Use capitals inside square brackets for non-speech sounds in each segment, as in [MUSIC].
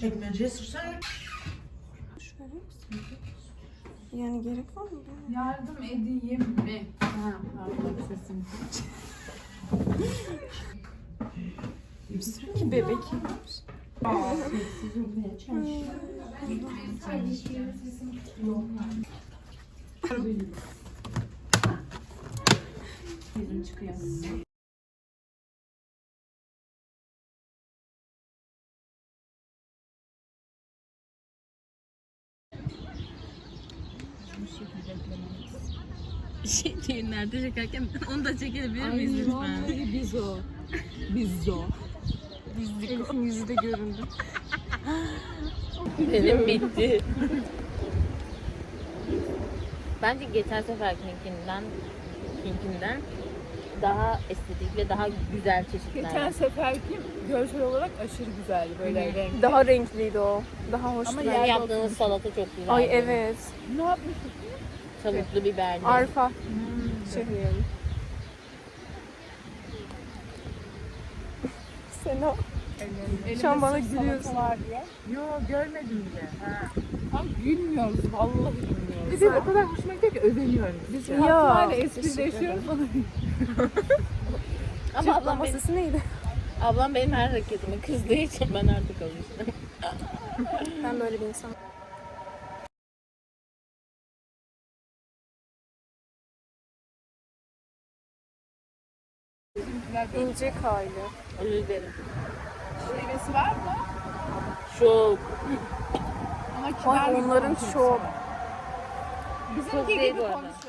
çekmeceye Şöyle misin? Yani gerek var mı? Yardım edeyim mi? Ha, pardon sesim. Ki bebek. Sesim çıkıyor. Şey düğünlerde çekerken [LAUGHS] onu da çekebilir miyiz lütfen? biz o. Biz o. Elif'in yüzü de göründü. Benim bitti. Bence geçen seferkinkinden kinkinden daha estetik ve daha güzel çeşitler. Geçen seferki görsel olarak aşırı güzeldi. Böyle renk. Daha renkliydi o. Daha hoş. Ama yer- yaptığınız salata çok güzel. Ay evet. Ne yapmıştık? Tavuklu biberli. Arpa. Şey. [LAUGHS] Sena. Şu an bana gülüyorsun. Yo görmedim bile. Ha. Tam gülmüyoruz vallahi gülmüyoruz. Bir de o kadar hoşuma gidiyor ki özeniyorum. Biz Ya, teşekkür esprileşiyoruz. Ama Çırpma ablam benim, masası neydi? ablam benim her hareketime kızdığı için ben artık alıştım. Ben böyle bir insanım. İnce kaylı. Özür dilerim. Şivesi var mı? Çok. Ama kibar Ay onların çok. Bizimki gibi konuşuyor.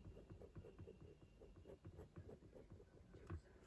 フフフ。